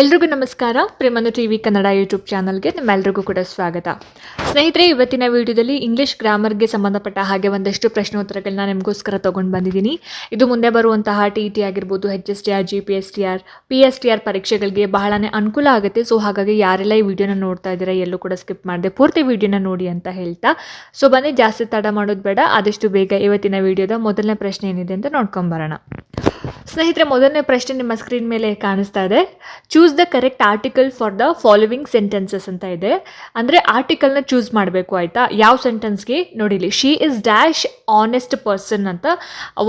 ಎಲ್ರಿಗೂ ನಮಸ್ಕಾರ. ಪ್ರೇಮನು ಟಿ ವಿ ಕನ್ನಡ ಯೂಟ್ಯೂಬ್ ಚಾನಲ್ಗೆ ನಿಮ್ಮೆಲ್ರಿಗೂ ಕೂಡ ಸ್ವಾಗತ. ಸ್ನೇಹಿತರೆ, ಇವತ್ತಿನ ವಿಡಿಯೋದಲ್ಲಿ ಇಂಗ್ಲೀಷ್ ಗ್ರಾಮರ್ಗೆ ಸಂಬಂಧಪಟ್ಟ ಹಾಗೆ ಒಂದಷ್ಟು ಪ್ರಶ್ನೋತ್ತರಗಳನ್ನ ನಿಮಗೋಸ್ಕರ ತೊಗೊಂಡು ಬಂದಿದ್ದೀನಿ. ಇದು ಮುಂದೆ ಬರುವಂತಹ ಟಿ ಟಿ ಆಗಿರ್ಬೋದು H S T R G P S T R P S T R ಪರೀಕ್ಷೆಗಳಿಗೆ ಬಹಳನೇ ಅನುಕೂಲ ಆಗುತ್ತೆ. ಸೊ ಹಾಗಾಗಿ ಯಾರೆಲ್ಲ ಈ ವಿಡಿಯೋನ ನೋಡ್ತಾ ಇದ್ದೀರಾ, ಎಲ್ಲೂ ಕೂಡ ಸ್ಕಿಪ್ ಮಾಡಿದೆ ಪೂರ್ತಿ ವಿಡಿಯೋನ ನೋಡಿ ಅಂತ ಹೇಳ್ತಾ. ಸೊ ಬನ್ನಿ, ಜಾಸ್ತಿ ತಡ ಮಾಡೋದು ಬೇಡ. ಆದಷ್ಟು ಬೇಗ ಇವತ್ತಿನ ವಿಡಿಯೋದ ಮೊದಲನೇ ಪ್ರಶ್ನೆ ಏನಿದೆ ಅಂತ ನೋಡ್ಕೊಂಬರೋಣ ಸ್ನೇಹಿತರೆ, ಮೊದಲನೇ ಪ್ರಶ್ನೆ ನಿಮ್ಮ ಸ್ಕ್ರೀನ್ ಮೇಲೆ ಕಾಣಿಸ್ತಾ ಇದೆ. Choose the correct article for the following sentences ಅಂತ ಇದೆ. ಅಂದರೆ ಆರ್ಟಿಕಲ್ನ ಚೂಸ್ ಮಾಡಬೇಕು, ಆಯಿತಾ? ಯಾವ ಸೆಂಟೆನ್ಸ್ಗೆ ನೋಡಿಲಿ she is dash honest person ಅಂತ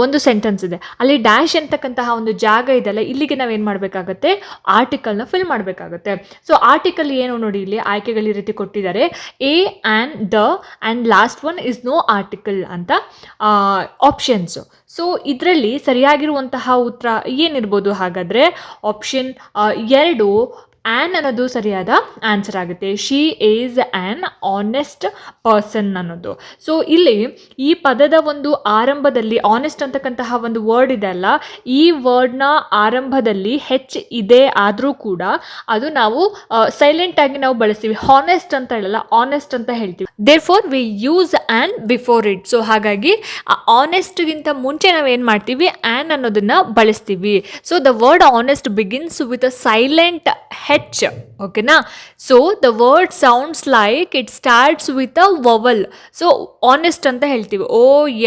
ಒಂದು ಸೆಂಟೆನ್ಸ್ ಇದೆ. ಅಲ್ಲಿ ಡ್ಯಾಶ್ ಅಂತಕ್ಕಂತಹ ಒಂದು ಜಾಗ ಇದೆಯಲ್ಲ, ಇಲ್ಲಿಗೆ ನಾವೇನು ಮಾಡಬೇಕಾಗತ್ತೆ? ಆರ್ಟಿಕಲ್ನ ಫಿಲ್ ಮಾಡಬೇಕಾಗತ್ತೆ. ಸೊ ಆರ್ಟಿಕಲ್ ಏನು ನೋಡಿ ಇಲ್ಲಿ? ಆಯ್ಕೆಗಳು ಈ ರೀತಿ ಕೊಟ್ಟಿದ್ದಾರೆ. A and the and last one is no article ಅಂತ ಆಪ್ಷನ್ಸು ಸೊ ಇದರಲ್ಲಿ ಸರಿಯಾಗಿರುವಂತಹ ಉತ್ತರ ಏನಿರ್ಬೋದು ಹಾಗಾದರೆ ಆಪ್ಷನ್ ಎರಡು ಆ್ಯನ್ ಅನ್ನೋದು ಸರಿಯಾದ ಆನ್ಸರ್ ಆಗುತ್ತೆ. She is an honest person ಅನ್ನೋದು. ಸೊ ಇಲ್ಲಿ ಈ ಪದದ ಒಂದು ಆರಂಭದಲ್ಲಿ ಆನೆಸ್ಟ್ ಅಂತಕ್ಕಂತಹ ಒಂದು ವರ್ಡ್ ಇದೆ ಅಲ್ಲ, ಈ ವರ್ಡ್ನ ಆರಂಭದಲ್ಲಿ ಹೆಚ್ ಇದೆ ಆದರೂ ಕೂಡ ಅದು ನಾವು ಸೈಲೆಂಟ್ ಆಗಿ ನಾವು ಬಳಸ್ತೀವಿ. ಹಾನೆಸ್ಟ್ ಅಂತ ಹೇಳಲ್ಲ ಆನೆಸ್ಟ್ ಅಂತ ಹೇಳ್ತೀವಿ. Therefore we use an before it so ಹಾಗಾಗಿ ಆನೆಸ್ಟ್ಗಿಂತ ಮುಂಚೆ ನಾವು ಏನು ಮಾಡ್ತೀವಿ? ಆ್ಯನ್ ಅನ್ನೋದನ್ನ ಬಳಸ್ತೀವಿ. So the word honest begins with a silent H ಓಕೆನಾ so the word sounds like it starts with a vowel so honest ಅಂತ ಹೇಳ್ತೀವಿ O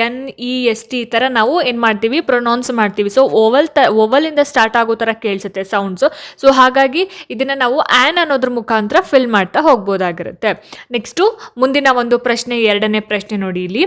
N E S T ಈ ಥರ ನಾವು ಏನು ಮಾಡ್ತೀವಿ? ಪ್ರೊನೌನ್ಸ್ ಮಾಡ್ತೀವಿ. ಸೊ ಓವಲ್ ತ ಓವಲಿಂದ ಸ್ಟಾರ್ಟ್ ಆಗೋ ಥರ ಕೇಳಿಸುತ್ತೆ ಸೌಂಡ್ಸು ಸೊ ಹಾಗಾಗಿ ಇದನ್ನು ನಾವು ಆ್ಯನ್ ಅನ್ನೋದ್ರ ಮುಖಾಂತರ ಫಿಲ್ ಮಾಡ್ತಾ ಹೋಗ್ಬೋದಾಗಿರುತ್ತೆ. ನೆಕ್ಸ್ಟು ಮುಂದಿನ ಒಂದು ಪ್ರಶ್ನೆ, ಎರಡನೇ ಪ್ರಶ್ನೆ ನೋಡಿ ಇಲ್ಲಿ.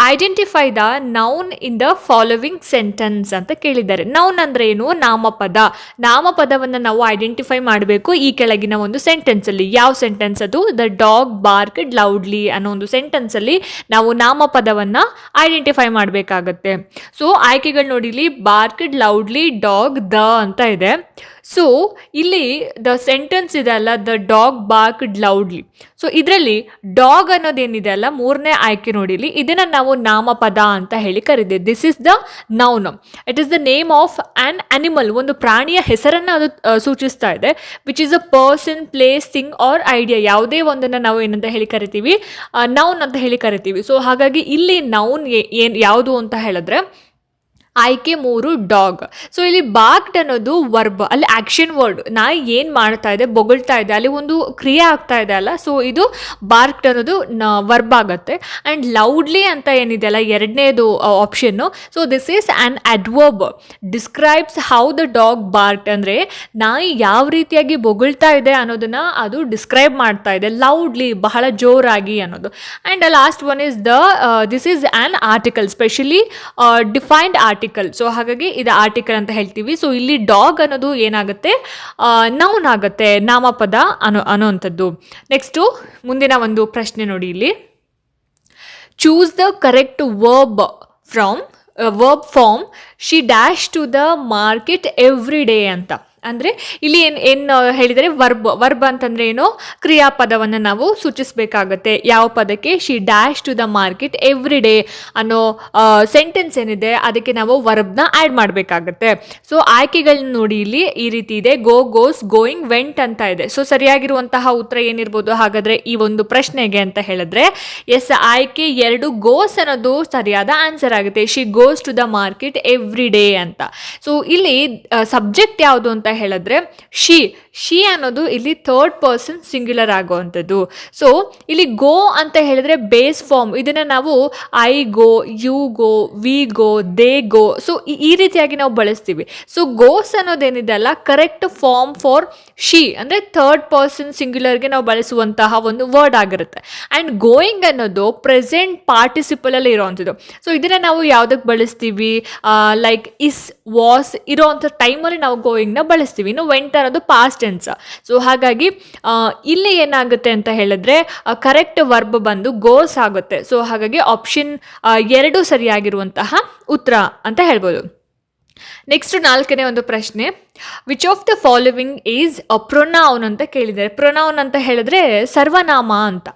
Identify the noun in the following sentence ಅಂತ ಕೇಳಿದ್ದಾರೆ. ನೌನ್ ಅಂದ್ರೆ ಏನು? ನಾಮಪದ. ನಾಮಪದವನ್ನು ನಾವು ಐಡೆಂಟಿಫೈ ಮಾಡಬೇಕು ಈ ಕೆಳಗಿನ ಒಂದು ಸೆಂಟೆನ್ಸಲ್ಲಿ ಯಾವ ಸೆಂಟೆನ್ಸ್ ಅದು? ದ ಡಾಗ್ ಬಾರ್ಕ್ಡ್ ಲೌಡ್ಲಿ ಅನ್ನೋ ಒಂದು ಸೆಂಟೆನ್ಸಲ್ಲಿ ನಾವು ನಾಮಪದವನ್ನು ಐಡೆಂಟಿಫೈ ಮಾಡಬೇಕಾಗತ್ತೆ. ಸೊ ಆಯ್ಕೆಗಳು ನೋಡಿಲಿ ಬಾರ್ಕ್ಡ್ ಲೌಡ್ಲಿ ಡಾಗ್ ದ ಅಂತ ಇದೆ. ಸೊ ಇಲ್ಲಿ ದ ಸೆಂಟೆನ್ಸ್ ಇದೆ ಅಲ್ಲ the dog barked loudly so ಇದರಲ್ಲಿ ಡಾಗ್ ಅನ್ನೋದೇನಿದೆ ಅಲ್ಲ, ಮೂರನೇ ಆಯ್ಕೆ ನೋಡಿಲಿ ಇದನ್ನು ನಾವು ನಾಮಪದ ಅಂತ ಹೇಳಿ ಕರೀತೀವಿ this is the noun it is the name of an animal ಒಂದು ಪ್ರಾಣಿಯ ಹೆಸರನ್ನು ಅದು ಸೂಚಿಸ್ತಾ ಇದೆ. Which is a person place thing or idea ಯಾವುದೇ ಒಂದನ್ನು ನಾವು ಏನಂತ ಹೇಳಿ ಕರಿತೀವಿ ನೌನ್ ಅಂತ ಹೇಳಿ ಕರಿತೀವಿ. ಸೊ ಹಾಗಾಗಿ ಇಲ್ಲಿ ನೌನ್ ಏನು, ಯಾವುದು ಅಂತ ಹೇಳಿದ್ರೆ ಆಯ್ಕೆ ಮೂರು ಡಾಗ್. ಸೊ ಇಲ್ಲಿ ಬಾಕ್ಡ್ ಅನ್ನೋದು ವರ್ಬ್, ಅಲ್ಲಿ ಆಕ್ಷನ್ ವರ್ಡ್. ನಾಯಿ ಏನು ಮಾಡ್ತಾ ಇದೆ, ಬೊಗಳ್ತಾ ಇದೆ, ಅಲ್ಲಿ ಒಂದು ಕ್ರಿಯೆ ಆಗ್ತಾ ಇದೆ ಅಲ್ಲ? ಸೊ ಇದು ಬಾರ್ಕ್ಡ್ ಅನ್ನೋದು ವರ್ಬ್ ಆಗುತ್ತೆ. ಆ್ಯಂಡ್ ಲೌಡ್ಲಿ ಅಂತ ಏನಿದೆ ಅಲ್ಲ, ಎರಡನೇದು option so this is an adverb describes how the dog barked ಅಂದರೆ, ನಾಯಿ ಯಾವ ರೀತಿಯಾಗಿ ಬೊಗಳ್ತಾ ಇದೆ ಅನ್ನೋದನ್ನು ಅದು ಡಿಸ್ಕ್ರೈಬ್ ಮಾಡ್ತಾ ಇದೆ ಲೌಡ್ಲಿ ಬಹಳ ಜೋರಾಗಿ ಅನ್ನೋದು. And last one is the this is an article specially defined article so ಹಾಗಾಗಿ ಇದು ಆರ್ಟಿಕಲ್ ಅಂತ ಹೇಳ್ತೀವಿ. ಸೊ ಇಲ್ಲಿ ಡಾಗ್ ಅನ್ನೋದು ಏನಾಗುತ್ತೆ? ನೌನ್ ಆಗುತ್ತೆ ನಾಮಪದ ಅನ್ನೋ ಅನ್ನೋವಂಥದ್ದು ನೆಕ್ಸ್ಟು ಮುಂದಿನ ಒಂದು ಪ್ರಶ್ನೆ ನೋಡಿ ಇಲ್ಲಿ. Choose the correct verb from verb form she dash to the market every day ಅಂತ. ಅಂದರೆ ಇಲ್ಲಿ ಏನು ಏನು ಹೇಳಿದರೆ ವರ್ಬ್ ವರ್ಬ್ ಅಂತಂದರೆ ಏನು? ಕ್ರಿಯಾಪದವನ್ನು ನಾವು ಸೂಚಿಸಬೇಕಾಗತ್ತೆ. ಯಾವ ಪದಕ್ಕೆ? She dash to the market every day ಅನ್ನೋ ಸೆಂಟೆನ್ಸ್ ಏನಿದೆ, ಅದಕ್ಕೆ ನಾವು ವರ್ಬ್ನ ಆ್ಯಡ್ ಮಾಡಬೇಕಾಗತ್ತೆ. ಸೊ ಆಯ್ಕೆಗಳನ್ನ ನೋಡಿ ಇಲ್ಲಿ ಈ ರೀತಿ ಇದೆ. ಗೋ ಗೋಸ್ ಗೋಯಿಂಗ್ ವೆಂಟ್ ಅಂತ ಇದೆ. ಸೊ ಸರಿಯಾಗಿರುವಂತಹ ಉತ್ತರ ಏನಿರ್ಬೋದು? ಹಾಗಾದರೆ ಈ ಒಂದು ಪ್ರಶ್ನೆಗೆ ಅಂತ ಹೇಳಿದ್ರೆ ಎಸ್ ಆಯ್ಕೆ ಎರಡು ಗೋಸ್ ಅನ್ನೋದು ಸರಿಯಾದ ಆನ್ಸರ್ ಆಗುತ್ತೆ. She goes to the market every day ಅಂತ. ಸೊ ಇಲ್ಲಿ ಸಬ್ಜೆಕ್ಟ್ ಯಾವುದು ಅಂತ ಹೇಳಿದ್ರೆ, ಶಿ. ಶಿ ಅನ್ನೋದು ಇಲ್ಲಿ ಥರ್ಡ್ ಪರ್ಸನ್ ಸಿಂಗ್ಯುಲರ್ ಆಗುವಂಥದ್ದು. ಸೊ ಇಲ್ಲಿ ಗೋ ಅಂತ ಹೇಳಿದ್ರೆ ಬೇಸ್ ಫಾರ್ಮ್ ಇದನ್ನು ನಾವು I go you go we go they go so ಈ ರೀತಿಯಾಗಿ ನಾವು ಬಳಸ್ತೀವಿ. ಸೊ ಗೋಸ್ ಅನ್ನೋದೇನಿದೆ ಅಲ್ಲ ಕರೆಕ್ಟ್ ಫಾರ್ಮ್ ಫಾರ್ ಶಿ ಅಂದರೆ ಥರ್ಡ್ ಪರ್ಸನ್ ಸಿಂಗ್ಯುಲರ್ಗೆ ನಾವು ಬಳಸುವಂತಹ ಒಂದು ವರ್ಡ್ ಆಗಿರುತ್ತೆ. ಆ್ಯಂಡ್ ಗೋಯಿಂಗ್ ಅನ್ನೋದು ಪ್ರೆಸೆಂಟ್ ಪಾರ್ಟಿಸಿಪಲಲ್ಲಿ ಇರೋವಂಥದ್ದು. ಸೊ ಇದನ್ನು ನಾವು ಯಾವುದಕ್ಕೆ ಬಳಸ್ತೀವಿ? ಲೈಕ್ ಇಸ್ ವಾಸ್ ಇರೋವಂಥ ಟೈಮಲ್ಲಿ ನಾವು ಗೋಯಿಂಗ್ನ ಬಳಸ್ತೀವಿ. ಇನ್ನು ವೆಂಟ್ ಅನ್ನೋದು ಪಾಸ್ಟ್ ಟೆನ್ಸ್ ಸೊ ಹಾಗಾಗಿ ಇಲ್ಲಿ ಏನಾಗುತ್ತೆ ಅಂತ ಹೇಳಿದ್ರೆ ಕರೆಕ್ಟ್ ವರ್ಬ್ ಬಂದು ಗೋಸ್ ಆಗುತ್ತೆ. ಸೊ ಹಾಗಾಗಿ ಆಪ್ಷನ್ ಎರಡು ಸರಿಯಾಗಿರುವಂತಹ ಉತ್ತರ ಅಂತ ಹೇಳ್ಬೋದು. ನೆಕ್ಸ್ಟ್ ನಾಲ್ಕನೇ ಒಂದು ಪ್ರಶ್ನೆ. Which of the following is pronoun ಅಂತ ಕೇಳಿದ್ದಾರೆ. ಪ್ರೊನೌನ್ ಅಂತ ಹೇಳಿದ್ರೆ ಸರ್ವನಾಮ ಅಂತ.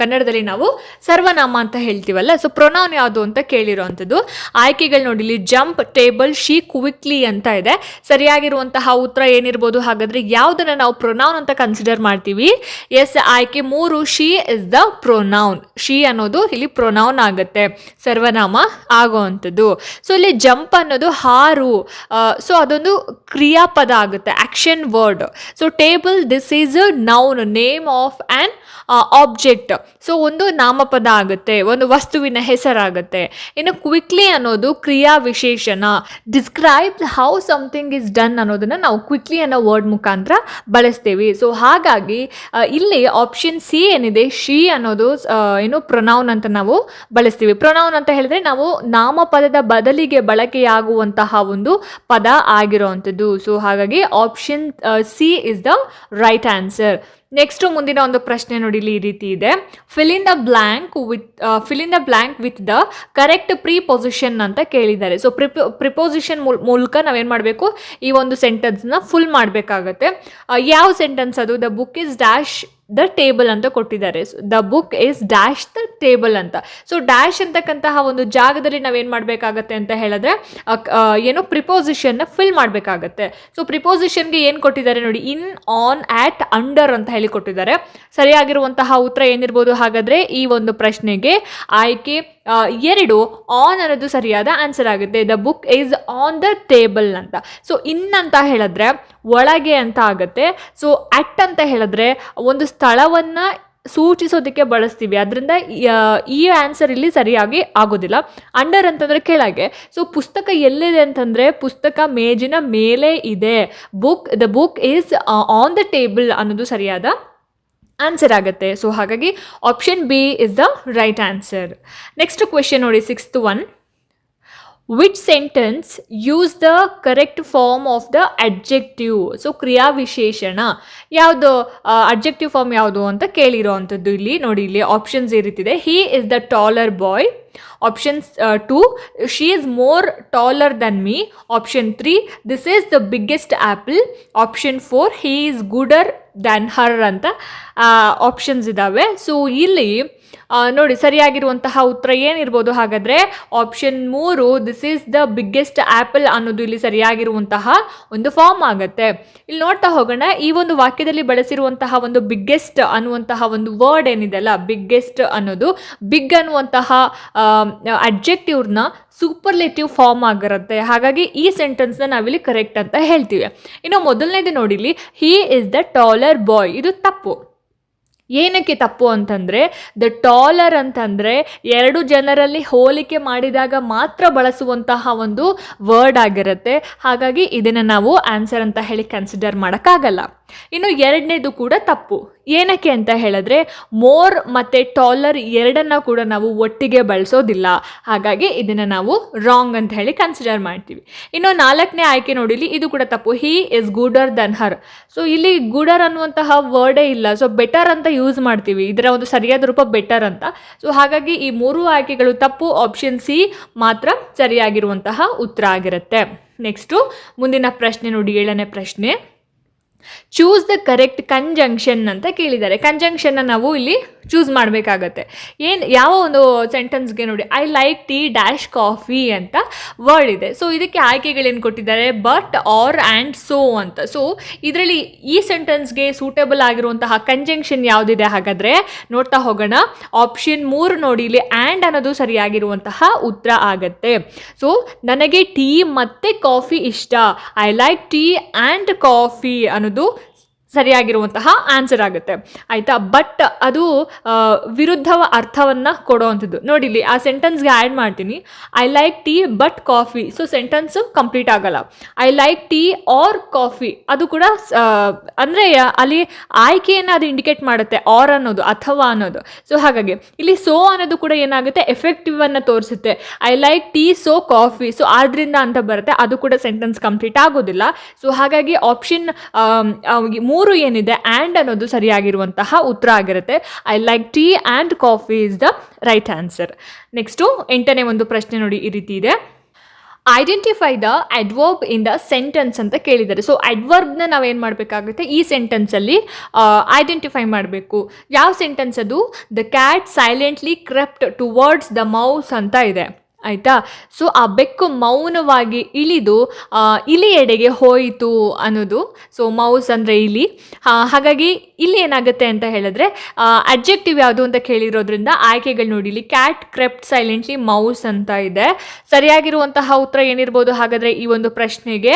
ಕನ್ನಡದಲ್ಲಿ ನಾವು ಸರ್ವನಾಮ ಅಂತ ಹೇಳ್ತೀವಲ್ಲ ಸೊ ಪ್ರೊನೌನ್ ಯಾವುದು ಅಂತ ಕೇಳಿರುವಂಥದ್ದು. ಆಯ್ಕೆಗಳು ನೋಡಿ ಇಲ್ಲಿ ಜಂಪ್ ಟೇಬಲ್ ಶಿ ಕ್ವಿಕ್ಲಿ ಅಂತ ಇದೆ. ಸರಿಯಾಗಿರುವಂತಹ ಉತ್ತರ ಏನಿರ್ಬೋದು? ಹಾಗಾದ್ರೆ ಯಾವುದನ್ನ ನಾವು ಪ್ರೊನೌನ್ ಅಂತ ಕನ್ಸಿಡರ್ ಮಾಡ್ತೀವಿ? ಎಸ್ ಆಯ್ಕೆ ಮೂರು she is the pronoun she ಅನ್ನೋದು ಇಲ್ಲಿ ಪ್ರೊನೌನ್ ಆಗುತ್ತೆ. ಸರ್ವನಾಮ ಆಗುವಂಥದ್ದು. ಸೊ ಇಲ್ಲಿ ಜಂಪ್ ಅನ್ನೋದು ಹಾರು. ಸೊ ಅದೊಂದು ಕ್ರಿಯಾಪದ ಆಗುತ್ತೆ action word so table this is a noun name of an object so ಒಂದು ನಾಮಪದ ಆಗುತ್ತೆ, ಒಂದು ವಸ್ತುವಿನ ಹೆಸರಾಗುತ್ತೆ. ಇನ್ನು ಕ್ವಿಕ್ಲಿ ಅನ್ನೋದು ಕ್ರಿಯಾ ವಿಶೇಷಣ describe how something is done ಅನ್ನೋದನ್ನ ನಾವು ಕ್ವಿಕ್ಲಿ ಅನ್ನೋ ವರ್ಡ್ ಮುಖಾಂತರ ಬಳಸ್ತೀವಿ. ಸೊ ಹಾಗಾಗಿ ಇಲ್ಲಿ ಆಪ್ಷನ್ ಸಿ ಏನಿದೆ ಶಿ ಅನ್ನೋದು ಏನು ಪ್ರೊನೌನ್ ಅಂತ ನಾವು ಬಳಸ್ತೀವಿ. ಪ್ರೊನೌನ್ ಅಂತ ಹೇಳಿದ್ರೆ ನಾವು ನಾಮಪದದ ಬದಲಿಗೆ ಬಳಕೆಯಾಗುವಂತಹ ಒಂದು ಪದ ಆಗಿರುವಂಥದ್ದು. ಸೊ ಹಾಗಾಗಿ option C is the right answer next ಮುಂದಿನ ಒಂದು ಪ್ರಶ್ನೆ ನೋಡಿ ಈ ರೀತಿ ಇದೆ. Fill in the blank with fill in the blank with the correct preposition ಅಂತ ಕೇಳಿದ್ದಾರೆ. ಸೊ ಪ್ರಿಪೊ ಪ್ರಿಪೊಸಿಷನ್ ಮೂಲಕ ನಾವೇನು ಮಾಡಬೇಕು? ಈ ಒಂದು ಸೆಂಟೆನ್ಸ್ನ ಫುಲ್ ಮಾಡಬೇಕಾಗತ್ತೆ. ಯಾವ ಸೆಂಟೆನ್ಸ್ ಅದು? The book is dash the table ಅಂತ ಕೊಟ್ಟಿದ್ದಾರೆ. The book is dash the table ಅಂತ. ಸೊ ಡ್ಯಾಶ್ ಅಂತಕ್ಕಂತಹ ಒಂದು ಜಾಗದಲ್ಲಿ ನಾವೇನು ಮಾಡಬೇಕಾಗತ್ತೆ ಅಂತ ಹೇಳಿದ್ರೆ ಏನು ಪ್ರಿಪೋಸಿಷನ್ನ ಫಿಲ್ ಮಾಡಬೇಕಾಗತ್ತೆ. ಸೊ ಪ್ರಿಪೋಸಿಷನ್ಗೆ ಏನು ಕೊಟ್ಟಿದ್ದಾರೆ ನೋಡಿ ಇನ್ ಆನ್ ಆಟ್ ಅಂಡರ್ ಅಂತ ಹೇಳಿ ಕೊಟ್ಟಿದ್ದಾರೆ. ಸರಿಯಾಗಿರುವಂತಹ ಉತ್ತರ ಏನಿರ್ಬೋದು ಹಾಗಾದರೆ, ಈ ಒಂದು ಪ್ರಶ್ನೆಗೆ ಆಯ್ಕೆ ಎರಡು ಆನ್ ಅನ್ನೋದು ಸರಿಯಾದ ಆನ್ಸರ್ ಆಗುತ್ತೆ. The book is on the table ಅಂತ. ಸೊ ಇನ್ ಅಂತ ಹೇಳಿದ್ರೆ, ಒಳಗೆ ಅಂತ ಆಗುತ್ತೆ. ಸೊ ಅಟ್ ಅಂತ ಹೇಳಿದ್ರೆ, ಒಂದು ಸ್ಥಳವನ್ನು ಸೂಚಿಸೋದಕ್ಕೆ ಬಳಸ್ತೀವಿ. ಅದರಿಂದ ಈ ಆನ್ಸರ್ ಇಲ್ಲಿ ಸರಿಯಾಗಿ ಆಗೋದಿಲ್ಲ. ಅಂಡರ್ ಅಂತಂದರೆ ಕೆಳಗೆ. ಸೊ ಪುಸ್ತಕ ಎಲ್ಲಿದೆ ಅಂತಂದರೆ, ಪುಸ್ತಕ ಮೇಜಿನ ಮೇಲೆ ಇದೆ. Book the book is on the table ಅನ್ನೋದು ಸರಿಯಾದ ಆನ್ಸರ್ ಆಗುತ್ತೆ. ಸೊ ಹಾಗಾಗಿ option B is the right answer next question ನೋಡಿ sixth one which sentence use the correct form of the adjective so ಕ್ರಿಯಾ ವಿಶೇಷಣ ಯಾವುದು ಅಡ್ಜೆಕ್ಟಿವ್ ಫಾರ್ಮ್ ಯಾವುದು ಅಂತ ಕೇಳಿರೋ ಅಂಥದ್ದು ಇಲ್ಲಿ. ನೋಡಿ, ಇಲ್ಲಿ ಆಪ್ಷನ್ಸ್ ಈ ರೀತಿದೆ he is the taller boy options two she is more taller than me option three this is the biggest apple option four he is gooder than her ಅಂತ ಆಪ್ಷನ್ಸ್ ಇದ್ದಾವೆ so ಇಲ್ಲಿ ನೋಡಿ, ಸರಿಯಾಗಿರುವಂತಹ ಉತ್ತರ ಏನಿರ್ಬೋದು ಹಾಗಾದರೆ ಆಪ್ಷನ್ ಮೂರು this is the biggest apple ಅನ್ನೋದು ಇಲ್ಲಿ ಸರಿಯಾಗಿರುವಂತಹ ಒಂದು ಫಾರ್ಮ್ ಆಗುತ್ತೆ. ಇಲ್ಲಿ ನೋಡ್ತಾ ಹೋಗೋಣ, ಈ ಒಂದು ವಾಕ್ಯದಲ್ಲಿ ಬಳಸಿರುವಂತಹ ಒಂದು ಬಿಗ್ಗೆಸ್ಟ್ ಅನ್ನುವಂತಹ ಒಂದು ವರ್ಡ್ ಏನಿದೆ ಅಲ್ಲ ಬಿಗ್ಗೆಸ್ಟ್ ಅನ್ನೋದು ಬಿಗ್ ಅನ್ನುವಂತಹ ಅಬ್ಜೆಕ್ಟಿವ್ನ ಸೂಪರ್ಲೇಟಿವ್ ಫಾರ್ಮ್ ಆಗಿರುತ್ತೆ. ಹಾಗಾಗಿ ಈ ಸೆಂಟೆನ್ಸ್ನ ನಾವಿಲ್ಲಿ ಕರೆಕ್ಟ್ ಅಂತ ಹೇಳ್ತೀವಿ. ಇನ್ನು ಮೊದಲನೇದು ನೋಡಿಲಿ he is the taller boy ಇದು ತಪ್ಪು. ಏನಕ್ಕೆ ತಪ್ಪು ಅಂತಂದರೆ ದ ಟಾಲರ್ ಅಂತಂದರೆ ಎರಡು ಜನರಲ್ಲಿ ಹೋಲಿಕೆ ಮಾಡಿದಾಗ ಮಾತ್ರ ಬಳಸುವಂತಹ ಒಂದು ವರ್ಡ್ ಆಗಿರುತ್ತೆ. ಹಾಗಾಗಿ ಇದನ್ನು ನಾವು ಆನ್ಸರ್ ಅಂತ ಹೇಳಿ ಕನ್ಸಿಡರ್ ಮಾಡೋಕ್ಕಾಗಲ್ಲ. ಇನ್ನು ಎರಡನೇದು ಕೂಡ ತಪ್ಪು. ಏನಕ್ಕೆ ಅಂತ ಹೇಳಿದ್ರೆ, ಮೋರ್ ಮತ್ತು ಟಾಲರ್ ಎರಡನ್ನ ಕೂಡ ನಾವು ಒಟ್ಟಿಗೆ ಬಳಸೋದಿಲ್ಲ. ಹಾಗಾಗಿ ಇದನ್ನು ನಾವು ರಾಂಗ್ ಅಂತ ಹೇಳಿ ಕನ್ಸಿಡರ್ ಮಾಡ್ತೀವಿ. ಇನ್ನು ನಾಲ್ಕನೇ ಆಯ್ಕೆ ನೋಡಿಲಿ, ಇದು ಕೂಡ ತಪ್ಪು. He is gooder than her so ಇಲ್ಲಿ ಗುಡರ್ ಅನ್ನುವಂತಹ ವರ್ಡೇ ಇಲ್ಲ. ಸೊ ಬೆಟರ್ ಅಂತ ಯೂಸ್ ಮಾಡ್ತೀವಿ. ಇದರ ಒಂದು ಸರಿಯಾದ ರೂಪ ಬೆಟರ್ ಅಂತ. ಸೊ ಹಾಗಾಗಿ ಈ ಮೂರು ಆಯ್ಕೆಗಳು ತಪ್ಪು. ಆಪ್ಷನ್ ಸಿ ಮಾತ್ರ ಸರಿಯಾಗಿರುವಂತಹ ಉತ್ತರ ಆಗಿರುತ್ತೆ. ನೆಕ್ಸ್ಟು ಮುಂದಿನ ಪ್ರಶ್ನೆ ನೋಡಿ, ಏಳನೇ ಪ್ರಶ್ನೆ. ಚೂಸ್ ದ ಕರೆಕ್ಟ್ ಕಂಜಂಕ್ಷನ್ ಅಂತ ಕೇಳಿದ್ದಾರೆ. ಕಂಜಂಕ್ಷನ್ನ ನಾವು ಇಲ್ಲಿ ಚೂಸ್ ಮಾಡಬೇಕಾಗತ್ತೆ. ಏನು, ಯಾವ ಒಂದು ಸೆಂಟೆನ್ಸ್ಗೆ ನೋಡಿ I like tea dash coffee ಅಂತ ವರ್ಡ್ ಇದೆ. ಸೊ ಇದಕ್ಕೆ ಆಯ್ಕೆಗಳೇನು ಕೊಟ್ಟಿದ್ದಾರೆ? ಬಟ್ ಆರ್ ಆ್ಯಂಡ್ ಸೋ ಅಂತ. ಸೊ ಇದರಲ್ಲಿ ಈ ಸೆಂಟೆನ್ಸ್ಗೆ ಸೂಟೇಬಲ್ ಆಗಿರುವಂತಹ ಕಂಜಂಕ್ಷನ್ ಯಾವುದಿದೆ ಹಾಗಾದರೆ? ನೋಡ್ತಾ ಹೋಗೋಣ. ಆಪ್ಷನ್ ಮೂರು ನೋಡಿ, ಇಲ್ಲಿ ಆ್ಯಂಡ್ ಅನ್ನೋದು ಸರಿಯಾಗಿರುವಂತಹ ಉತ್ತರ ಆಗತ್ತೆ. ಸೊ ನನಗೆ ಟೀ ಮತ್ತು ಕಾಫಿ ಇಷ್ಟ. I like tea and coffee ಅನ್ನೋದು do ಸರಿಯಾಗಿರುವಂತಹ ಆನ್ಸರ್ ಆಗುತ್ತೆ. ಆಯಿತಾ? ಬಟ್ ಅದು ವಿರುದ್ಧವ ವಿರುದ್ಧ ಅರ್ಥವನ್ನು ಕೊಡೋವಂಥದ್ದು. ನೋಡಿ ಇಲ್ಲಿ ಆ ಸೆಂಟೆನ್ಸ್ಗೆ ಆ್ಯಡ್ ಮಾಡ್ತೀನಿ. I like tea but coffee so sentence complete ಆಗಲ್ಲ. I like tea or coffee ಅದು ಕೂಡ ಅಂದರೆ, ಅಲ್ಲಿ ಆಯ್ಕೆಯನ್ನು ಅದು ಇಂಡಿಕೇಟ್ ಮಾಡುತ್ತೆ? ಆರ್ ಅನ್ನೋದು, ಅಥವಾ ಅನ್ನೋದು. ಸೊ ಹಾಗಾಗಿ, ಇಲ್ಲಿ ಸೋ ಅನ್ನೋದು ಕೂಡ ಏನಾಗುತ್ತೆ? ಎಫೆಕ್ಟಿವ್ ಅನ್ನು ತೋರಿಸುತ್ತೆ. I like tea so coffee so ಆದ್ರಿಂದ ಅಂತ ಬರುತ್ತೆ. ಅದು ಕೂಡ ಸೆಂಟೆನ್ಸ್ ಕಂಪ್ಲೀಟ್ ಆಗೋದಿಲ್ಲ. ಸೊ ಹಾಗಾಗಿ ಆಪ್ಷನ್ ಮೂರು ಏನಿದೆ ಆ್ಯಂಡ್ ಅನ್ನೋದು ಸರಿಯಾಗಿರುವಂತಹ ಉತ್ತರ ಆಗಿರುತ್ತೆ. I like tea and coffee is the right answer next ಎಂಟನೇ ಒಂದು ಪ್ರಶ್ನೆ ನೋಡಿ ಈ ರೀತಿ ಇದೆ. Identify the adverb in the sentence ಅಂತ ಕೇಳಿದ್ದಾರೆ. ಸೊ ಅಡ್ವರ್ಬ್ನ ನಾವೇನು ಮಾಡಬೇಕಾಗುತ್ತೆ? ಈ ಸೆಂಟೆನ್ಸಲ್ಲಿ ಐಡೆಂಟಿಫೈ ಮಾಡಬೇಕು. ಯಾವ ಸೆಂಟೆನ್ಸ್ ಅದು? The cat silently crept towards the mouse ಅಂತ ಇದೆ. ಆಯಿತಾ? ಸೊ ಆ ಬೆಕ್ಕು ಮೌನವಾಗಿ ಇಳಿದು ಇಲಿಯೆಡೆಗೆ ಹೋಯಿತು ಅನ್ನೋದು. ಸೊ ಮೌಸ್ ಅಂದರೆ ಇಲಿ. ಹಾಗಾಗಿ ಇಲ್ಲಿ ಏನಾಗುತ್ತೆ ಅಂತ ಹೇಳಿದ್ರೆ ಅಡ್ಜೆಕ್ಟಿವ್ ಯಾವುದು ಅಂತ ಕೇಳಿರೋದ್ರಿಂದ ಆಯ್ಕೆಗಳು ನೋಡಿ ಇಲ್ಲಿ ಕ್ಯಾಟ್ ಕ್ರೆಪ್ಟ್ ಸೈಲೆಂಟ್ಲಿ ಮೌಸ್ ಅಂತ ಇದೆ. ಸರಿಯಾಗಿರುವಂತಹ ಉತ್ತರ ಏನಿರ್ಬೋದು? ಹಾಗಾದರೆ ಈ ಒಂದು ಪ್ರಶ್ನೆಗೆ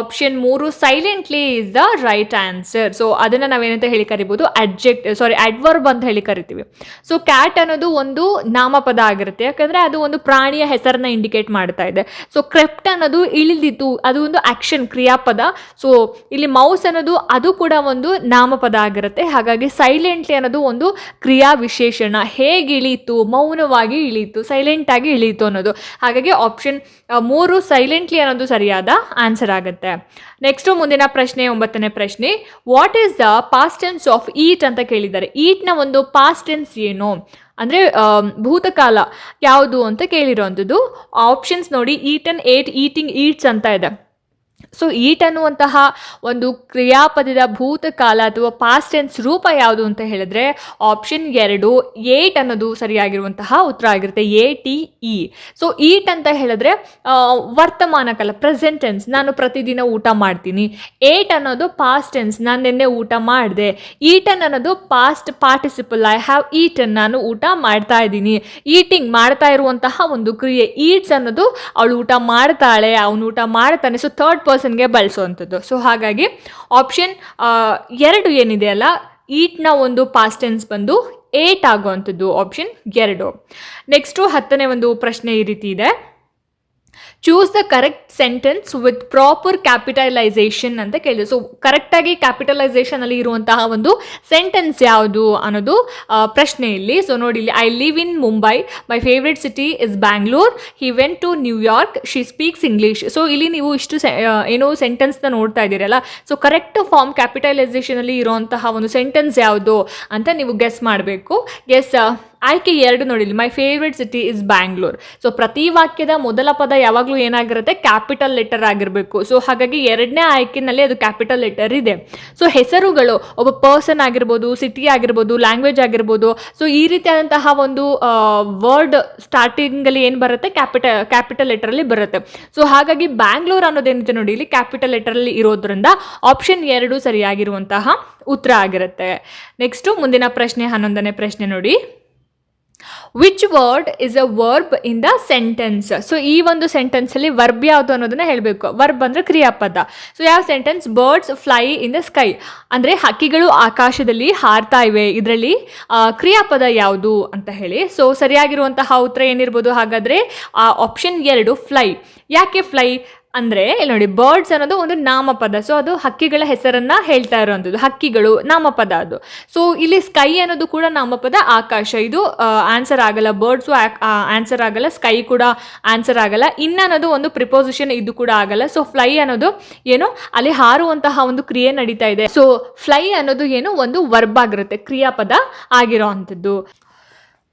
ಆಪ್ಷನ್ ಮೂರು silently is the right answer so ಅದನ್ನು ನಾವೇನಂತ ಹೇಳಿ ಕರಿಬೋದು? ಅಡ್ಜೆಕ್ಟ್ ಸಾರಿ ಅಡ್ವರ್ಬ್ ಅಂತ ಹೇಳಿ ಕರಿತೀವಿ. ಸೊ ಕ್ಯಾಟ್ ಅನ್ನೋದು ಒಂದು ನಾಮಪದ ಆಗಿರುತ್ತೆ. ಯಾಕಂದರೆ ಅದು ಒಂದು ಪ್ರಾಣಿಯ ಹೆಸರನ್ನ ಇಂಡಿಕೇಟ್ ಮಾಡ್ತಾ ಇದೆ. ಸೊ ಕ್ರೆಪ್ಟ್ ಅನ್ನೋದು ಇಳಿದಿತ್ತು ಅದು ಒಂದು ಆಕ್ಷನ್ ಕ್ರಿಯಾಪದ. ಸೊ ಇಲ್ಲಿ ಮೌಸ್ ಅನ್ನೋದು ಅದು ಕೂಡ ಒಂದು ನಾಮಪದ ಆಗಿರುತ್ತೆ. ಹಾಗಾಗಿ ಸೈಲೆಂಟ್ಲಿ ಅನ್ನೋದು ಒಂದು ಕ್ರಿಯಾ ವಿಶೇಷಣ ಹೇಗೆ ಇಳಿಯಿತು? ಮೌನವಾಗಿ ಇಳೀತು ಸೈಲೆಂಟ್ ಆಗಿ ಇಳಿಯಿತು ಅನ್ನೋದು. ಹಾಗಾಗಿ ಆಪ್ಷನ್ ಮೂರು ಸೈಲೆಂಟ್ಲಿ ಅನ್ನೋದು ಸರಿಯಾದ ಆನ್ಸರ್ ಆಗುತ್ತೆ. ನೆಕ್ಸ್ಟು ಮುಂದಿನ ಪ್ರಶ್ನೆ, ಒಂಬತ್ತನೇ ಪ್ರಶ್ನೆ. What is the past tense of eat ಅಂತ ಕೇಳಿದ್ದಾರೆ. ಈಟ್ನ ಒಂದು ಪಾಸ್ಟ್ ಟೆನ್ಸ್ ಏನು? ಅಂದರೆ ಭೂತಕಾಲ ಯಾವುದು ಅಂತ ಕೇಳಿರೋವಂಥದ್ದು ಆಪ್ಷನ್ಸ್ ನೋಡಿ eat and ate eating eats ಅಂತ ಇದೆ. ಸೊ ಈಟ್ ಅನ್ನುವಂತಹ ಒಂದು ಕ್ರಿಯಾಪದದ ಭೂತಕಾಲ ಅಥವಾ ಪಾಸ್ಟ್ ಟೆನ್ಸ್ ರೂಪ ಯಾವುದು ಅಂತ ಹೇಳಿದ್ರೆ ಆಪ್ಷನ್ ಎರಡು ಏಟ್ ಅನ್ನೋದು ಸರಿಯಾಗಿರುವಂತಹ ಉತ್ತರ ಆಗಿರುತ್ತೆ. A T E so eat ಅಂತ ಹೇಳಿದ್ರೆ ವರ್ತಮಾನ ಕಾಲ ಪ್ರೆಸೆಂಟ್ ಟೆನ್ಸ್ ನಾನು ಪ್ರತಿದಿನ ಊಟ ಮಾಡ್ತೀನಿ. ಏಟ್ ಅನ್ನೋದು ಪಾಸ್ಟ್ ಟೆನ್ಸ್ ನಾನು ನಿನ್ನೆ ಊಟ ಮಾಡಿದೆ. ಈಟನ್ ಅನ್ನೋದು past participle I have eaten ನಾನು ಊಟ ಮಾಡ್ತಾ ಇದ್ದೀನಿ. ಈಟಿಂಗ್ ಮಾಡ್ತಾ ಇರುವಂತಹ ಒಂದು ಕ್ರಿಯೆ. ಈಟ್ಸ್ ಅನ್ನೋದು ಅವಳು ಊಟ ಮಾಡ್ತಾಳೆ, ಅವನು ಊಟ ಮಾಡ್ತಾನೆ. ಸೊ ಥರ್ಡ್ ಪರ್ಸನ್ಗೆ ಬಳಸುವಂಥದ್ದು. ಸೊ ಹಾಗಾಗಿ ಆಪ್ಷನ್ ಎರಡು ಏನಿದೆ ಅಲ್ಲ ಈಟ್ನ ಒಂದು ಪಾಸ್ಟ್ ಟೆನ್ಸ್ ಬಂದು ಏಟ್ ಆಗುವಂಥದ್ದು ಆಪ್ಷನ್ ಎರಡು. ನೆಕ್ಸ್ಟು ಹತ್ತನೇ ಒಂದು ಪ್ರಶ್ನೆ ಈ ರೀತಿ ಇದೆ. Choose the correct sentence with proper capitalization ಅಂತ ಕೇಳಿದೆ ಸೊ ಕರೆಕ್ಟಾಗಿ ಕ್ಯಾಪಿಟಲೈಸೇಷನ್ ಅಲ್ಲಿ ಇರುವಂತಹ ಒಂದು ಸೆಂಟೆನ್ಸ್ ಯಾವುದು ಅನ್ನೋದು ಪ್ರಶ್ನೆ ಇಲ್ಲಿ. ಸೊ ನೋಡಿ ಇಲ್ಲಿ I live in Mumbai my favourite city is Bangalore he went to New York she speaks English so ಇಲ್ಲಿ ನೀವು ಇಷ್ಟು ಏನೋ ಸೆಂಟೆನ್ಸ್ ಏನು ಸೆಂಟೆನ್ಸ್ನ ನೋಡ್ತಾ ಇದ್ದೀರಲ್ಲ. ಸೊ ಕರೆಕ್ಟ್ ಫಾರ್ಮ್ ಕ್ಯಾಪಿಟಲೈಸೇಷನಲ್ಲಿ ಇರುವಂತಹ ಒಂದು ಸೆಂಟೆನ್ಸ್ ಯಾವುದು ಅಂತ ನೀವು ಗೆಸ್ ಮಾಡಬೇಕು. ಗೆಸ್ ಆಯ್ಕೆ ಎರಡು ನೋಡಿಲಿ my favourite city is Bangalore so ಪ್ರತಿ ವಾಕ್ಯದ ಮೊದಲ ಪದ ಯಾವಾಗಲೂ ಏನಾಗಿರುತ್ತೆ? ಕ್ಯಾಪಿಟಲ್ ಲೆಟರ್ ಆಗಿರಬೇಕು. ಸೊ ಹಾಗಾಗಿ ಎರಡನೇ ಆಯ್ಕೆನಲ್ಲಿ ಅದು ಕ್ಯಾಪಿಟಲ್ ಲೆಟರ್ ಇದೆ. ಸೊ ಹೆಸರುಗಳು, ಒಬ್ಬ ಪರ್ಸನ್ ಆಗಿರ್ಬೋದು ಸಿಟಿ ಆಗಿರ್ಬೋದು ಲ್ಯಾಂಗ್ವೇಜ್ ಆಗಿರ್ಬೋದು. ಸೊ ಈ ರೀತಿಯಾದಂತಹ ಒಂದು ವರ್ಡ್ ಸ್ಟಾರ್ಟಿಂಗಲ್ಲಿ ಏನು ಬರುತ್ತೆ? ಕ್ಯಾಪಿಟಲ್ ಕ್ಯಾಪಿಟಲ್ ಲೆಟರಲ್ಲಿ ಬರುತ್ತೆ. ಸೊ ಹಾಗಾಗಿ ಬ್ಯಾಂಗ್ಳೂರ್ ಅನ್ನೋದೇನಿದೆ ನೋಡಿ ಇಲ್ಲಿ ಕ್ಯಾಪಿಟಲ್ ಲೆಟರಲ್ಲಿ ಇರೋದ್ರಿಂದ ಆಪ್ಷನ್ ಎರಡು ಸರಿಯಾಗಿರುವಂತಹ ಉತ್ತರ ಆಗಿರುತ್ತೆ. ನೆಕ್ಸ್ಟು ಮುಂದಿನ ಪ್ರಶ್ನೆ, ಹನ್ನೊಂದನೇ ಪ್ರಶ್ನೆ ನೋಡಿ. Which word is a verb in the sentence so ಈ ಒಂದು ಸೆಂಟೆನ್ಸಲ್ಲಿ ವರ್ಬ್ ಯಾವುದು ಅನ್ನೋದನ್ನ ಹೇಳಬೇಕು. ವರ್ಬ್ ಅಂದರೆ ಕ್ರಿಯಾಪದ. ಸೊ ಯಾವ sentence birds fly in the sky ಅಂದರೆ ಹಕ್ಕಿಗಳು ಆಕಾಶದಲ್ಲಿ ಹಾರ್ತಾ ಇವೆ. ಇದರಲ್ಲಿ ಕ್ರಿಯಾಪದ ಯಾವುದು ಅಂತ ಹೇಳಿ. ಸೊ ಸರಿಯಾಗಿರುವಂತಹ ಉತ್ತರ ಏನಿರ್ಬೋದು? ಹಾಗಾದರೆ ಆಪ್ಷನ್ ಎರಡು ಫ್ಲೈ ಯಾಕೆ ಫ್ಲೈ ಅಂದರೆ ಇಲ್ಲಿ ನೋಡಿ ಬರ್ಡ್ಸ್ ಅನ್ನೋದು ಒಂದು ನಾಮಪದ. ಸೊ ಅದು ಹಕ್ಕಿಗಳ ಹೆಸರನ್ನ ಹೇಳ್ತಾ ಇರುವಂಥದ್ದು. ಹಕ್ಕಿಗಳು, ನಾಮಪದ ಅದು. ಸೊ ಇಲ್ಲಿ ಸ್ಕೈ ಅನ್ನೋದು ಕೂಡ ನಾಮಪದ ಆಕಾಶ. ಇದು ಆನ್ಸರ್ ಆಗಲ್ಲ. ಬರ್ಡ್ಸು ಆನ್ಸರ್ ಆಗಲ್ಲ. ಸ್ಕೈ ಕೂಡ ಆನ್ಸರ್ ಆಗಲ್ಲ. ಇನ್ ಅನ್ನೋದು ಒಂದು ಪ್ರಿಪೋಸಿಷನ್ ಇದು ಕೂಡ ಆಗಲ್ಲ. ಸೊ ಫ್ಲೈ ಅನ್ನೋದು ಏನು, ಅಲ್ಲಿ ಹಾರುವಂತಹ ಒಂದು ಕ್ರಿಯೆ ನಡೀತಾ ಇದೆ. ಸೊ ಫ್ಲೈ ಅನ್ನೋದು ಏನು, ಒಂದು ವರ್ಬ್ ಆಗಿರುತ್ತೆ. ಕ್ರಿಯಾಪದ ಆಗಿರೋ